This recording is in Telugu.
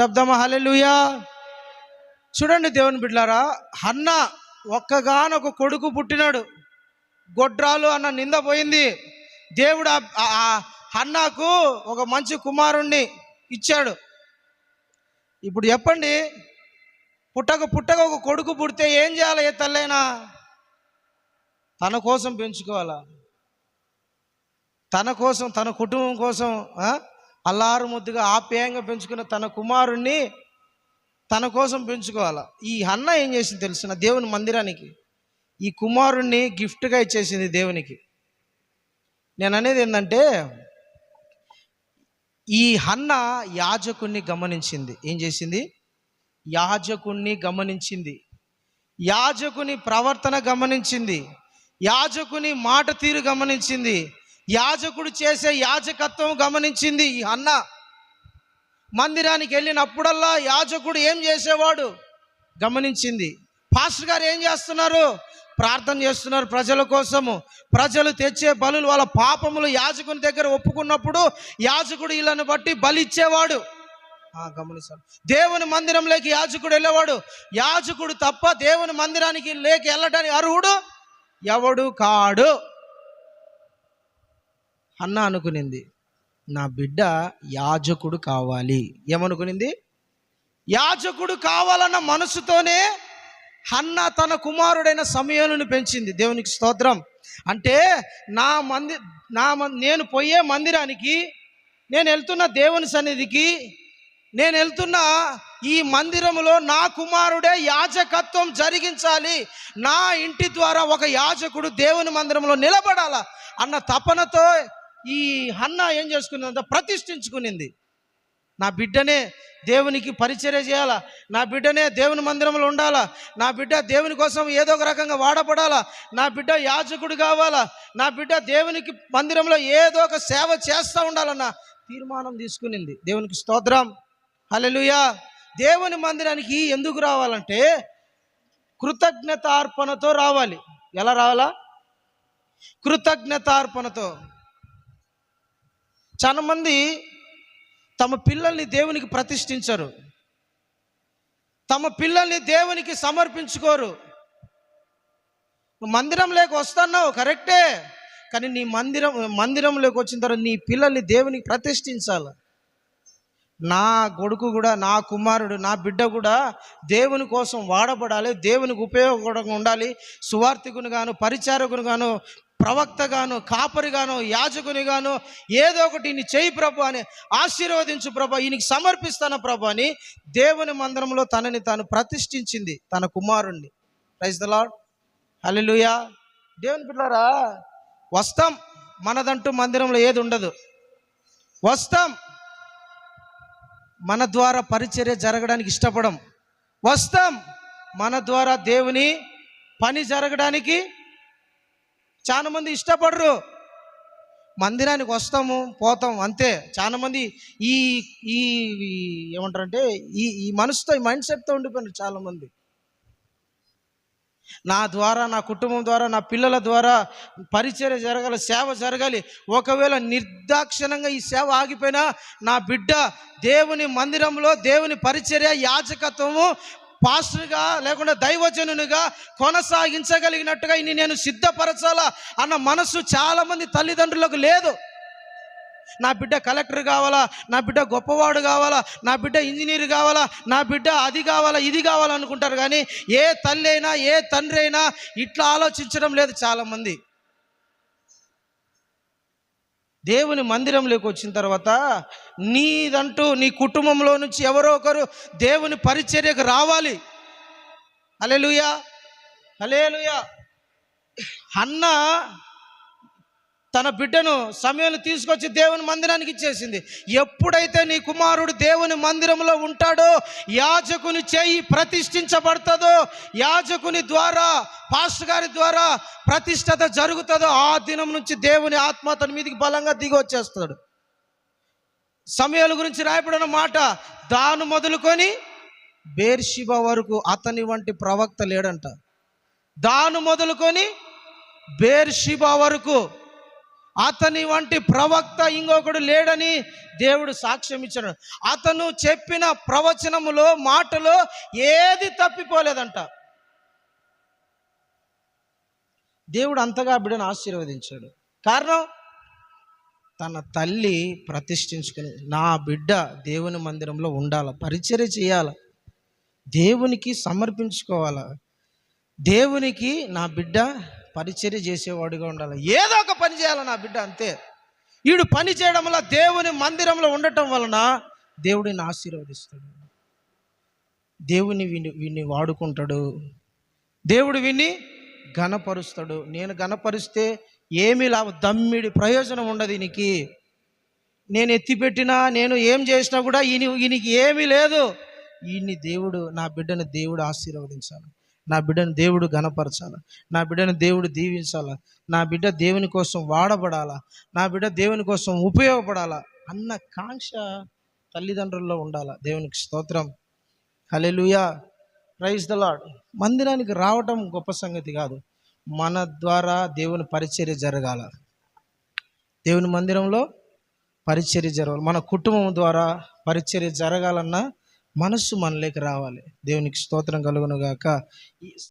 చెప్దామా? హలెలుయా చూడండి దేవుని బిడ్లారా అన్న ఒక్కగానొక కొడుకు పుట్టినాడు. గొడ్రాలు అన్న నింద పోయింది. దేవుడు ఆ- ఒక మంచి కుమారుణ్ణి ఇచ్చాడు. ఇప్పుడు చెప్పండి పుట్టక పుట్టక ఒక కొడుకు పుడితే ఏం చేయాలి ఏ తల్లైనా? తన కోసం పెంచుకోవాలా? తన కోసం తన కుటుంబం కోసం అల్లారు ముద్దుగా ఆప్యాయంగా పెంచుకున్న తన కుమారుణ్ణి తన కోసం పెంచుకోవాలా. ఈ అన్న ఏం చేసింది తెలిసిన? దేవుని మందిరానికి. ఈ కుమారుణ్ణి గిఫ్ట్గా ఇచ్చేసింది దేవునికి. నేను అనేది ఏంటంటే ఈ హన్న యాజకుణ్ణి గమనించింది. ఏం చేసింది? యాజకుణ్ణి గమనించింది. యాజకుని ప్రవర్తన గమనించింది. యాజకుని మాట తీరు గమనించింది. యాజకుడు చేసే యాజకత్వం గమనించింది ఈ అన్న. మందిరానికి వెళ్ళినప్పుడల్లా యాజకుడు ఏం చేసేవాడు? గమనించింది. పాస్టర్ గారు ఏం చేస్తున్నారు? ప్రార్థన చేస్తున్నారు ప్రజల కోసము. ప్రజలు తెచ్చే బలులు వాళ్ళ పాపములు యాజకుని దగ్గర ఒప్పుకున్నప్పుడు యాజకుడు వీళ్ళని బట్టి బలి ఇచ్చేవాడు. ఆ, దేవుని మందిరంలోకి యాజకుడు వెళ్ళేవాడు. యాజకుడు తప్ప దేవుని మందిరానికి లేకి వెళ్ళడానికి అర్హుడు ఎవడు కాడు. అన్న అనుకునింది నా బిడ్డ యాజకుడు కావాలి. ఏమనుకునింది? యాజకుడు కావాలన్న మనసుతోనే హన్న తన కుమారుడైన సమయాలను పెంచింది. దేవునికి స్తోత్రం. అంటే నా మంది నా మం- నేను పోయే మందిరానికి నేను వెళ్తున్న దేవుని సన్నిధికి నేను వెళ్తున్న ఈ మందిరములో నా కుమారుడే యాజకత్వం జరిగించాలి. నా ఇంటి ద్వారా ఒక యాజకుడు దేవుని మందిరంలో నిలబడాల అన్న తపనతో ఈ హన్న ఏం చేసుకున్నదంత ప్రతిష్ఠించుకునింది. నా బిడ్డనే దేవునికి పరిచర్య చేయాలా? నా బిడ్డనే దేవుని మందిరంలో ఉండాలా? నా బిడ్డ దేవుని కోసం ఏదో ఒక రకంగా వాడపడాలా? నా బిడ్డ యాజకుడు కావాలా? నా బిడ్డ దేవునికి మందిరంలో ఏదో ఒక సేవ చేస్తూ ఉండాలన్న తీర్మానం తీసుకునింది. దేవునికి స్తోత్రం. హలెలుయా దేవుని మందిరానికి ఎందుకు రావాలంటే కృతజ్ఞతార్పణతో రావాలి. ఎలా రావాలా? కృతజ్ఞతార్పణతో. చాలామంది తమ పిల్లల్ని దేవునికి ప్రతిష్ఠించరు. తమ పిల్లల్ని దేవునికి సమర్పించుకోరు. మందిరం మందిరంలోకి వస్తున్నావు కరెక్టే. కానీ నీ మందిరం మందిరంలోకి వచ్చిన తర్వాత నీ పిల్లల్ని దేవునికి ప్రతిష్ఠించాలి. నా కొడుకు కూడా నా కుమారుడు నా బిడ్డ కూడా దేవుని కోసం వాడబడాలి దేవునికి ఉపయోగపడంగా ఉండాలి. సువార్థికుని గాను ప్రవక్తగాను కాపరిగాను యాజకునిగాను ఏదో ఒకటి ఈయన చేయి ప్రభు అని ఆశీర్వదించు ప్రభు ఈయనకి సమర్పిస్తాను ప్రభు అని దేవుని మందిరంలో తనని తాను ప్రతిష్ఠించింది తన కుమారుణ్ణి. ప్రైజ్ ద లాడ్ హలెలుయా దేవుని పిల్లరా వస్తాం మనదంటూ మందిరంలో ఏది ఉండదు. వస్తాం మన ద్వారా పరిచర్య జరగడానికి ఇష్టపడం. వస్తాం మన ద్వారా దేవుని పని జరగడానికి చాలా మంది ఇష్టపడరు. మందిరానికి వస్తాము పోతాం అంతే. చాలా మంది ఈ ఈ ఏమంటారంటే ఈ ఈ మనసుతో ఈ మైండ్ సెట్తో ఉండిపోయినారు చాలా మంది. నా ద్వారా నా కుటుంబం ద్వారా నా పిల్లల ద్వారా పరిచయం జరగాలి సేవ జరగాలి. ఒకవేళ నిర్దాక్షిణంగా ఈ సేవ ఆగిపోయినా నా బిడ్డ దేవుని మందిరంలో దేవుని పరిచర్య యాజకత్వము పాస్టర్గా లేకుండా దైవజనునిగా కొనసాగించగలిగినట్టుగా ఇన్ని నేను సిద్ధపరచాలా అన్న మనసు చాలామంది తల్లిదండ్రులకు లేదు. నా బిడ్డ కలెక్టర్ కావాలా? నా బిడ్డ గొప్పవాడు కావాలా? నా బిడ్డ ఇంజనీర్ కావాలా? నా బిడ్డ అది కావాలా? ఇది కావాలనుకుంటారు కానీ ఏ తల్లి అయినా ఏ తండ్రి అయినా ఇట్లా ఆలోచించడం లేదు చాలామంది. దేవుని మందిరంలోకి వచ్చిన తర్వాత నీదంటూ నీ కుటుంబంలో నుంచి ఎవరో ఒకరు దేవుని పరిచర్యకు రావాలి. అలెలుయా అలేలుయా అన్న తన బిడ్డను సమయంలో తీసుకొచ్చి దేవుని మందిరానికి ఇచ్చేసింది. ఎప్పుడైతే నీ కుమారుడు దేవుని మందిరంలో ఉంటాడో యాజకుని చేయి ప్రతిష్ఠించబడుతుందో యాజకుని ద్వారా పాస్టర్ గారి ద్వారా ప్రతిష్టత జరుగుతుందో ఆ దినం నుంచి దేవుని ఆత్మ అతని మీదకి బలంగా దిగి వచ్చేస్తాడు. సమయాల గురించి రాయబడిన మాట దాను మొదలుకొని బేర్షిబ వరకు అతని వంటి ప్రవక్త లేడంట. దాను మొదలుకొని బేర్షిబ వరకు అతని వంటి ప్రవక్త ఇంకొకడు లేడని దేవుడు సాక్ష్యం ఇచ్చాడు. అతను చెప్పిన ప్రవచనములో మాటలో ఏది తప్పిపోలేదంట. దేవుడు అంతగా బిడ్డను ఆశీర్వదించాడు. కారణం? తన తల్లి ప్రతిష్ఠించుకుని నా బిడ్డ దేవుని మందిరంలో ఉండాల? పరిచర్య చేయాల? దేవునికి సమర్పించుకోవాలా? దేవునికి నా బిడ్డ పరిచర్య చేసేవాడిగా ఉండాలి? ఏదో ఒక పని చేయాలి నా బిడ్డ అంతే. వీడు పని చేయడం వల్ల దేవుని మందిరంలో ఉండటం వలన దేవుడిని ఆశీర్వదిస్తాడు. దేవుని విని విని వాడుకుంటాడు. దేవుడు విని ఘనపరుస్తాడు. నేను ఘనపరిస్తే ఏమీ లాభం దమ్మిడి ప్రయోజనం ఉండదు ఈయనకి నేను ఎత్తిపెట్టినా నేను ఏం చేసినా కూడా ఈయన ఈయనకి ఏమీ లేదు. ఈయన్ని దేవుడు నా బిడ్డను దేవుడు ఆశీర్వదించాను నా బిడ్డను దేవుడు గణపరచాలి నా బిడ్డను దేవుడు దీవించాలా? నా బిడ్డ దేవుని కోసం వాడబడాలా? నా బిడ్డ దేవుని కోసం ఉపయోగపడాలా? అన్న కాంక్ష తల్లిదండ్రుల్లో ఉండాలా? దేవునికి స్తోత్రం. హలెలుయా ప్రైజ్ ద లాడ్ మందిరానికి రావటం గొప్ప సంగతి కాదు. మన ద్వారా దేవుని పరిచర్య జరగాల. దేవుని మందిరంలో పరిచర్య జరగాలి. మన కుటుంబం ద్వారా పరిచర్య జరగాలన్నా మనస్సు మనలోకి రావాలి. దేవునికి స్తోత్రం కలుగును గాక ఈ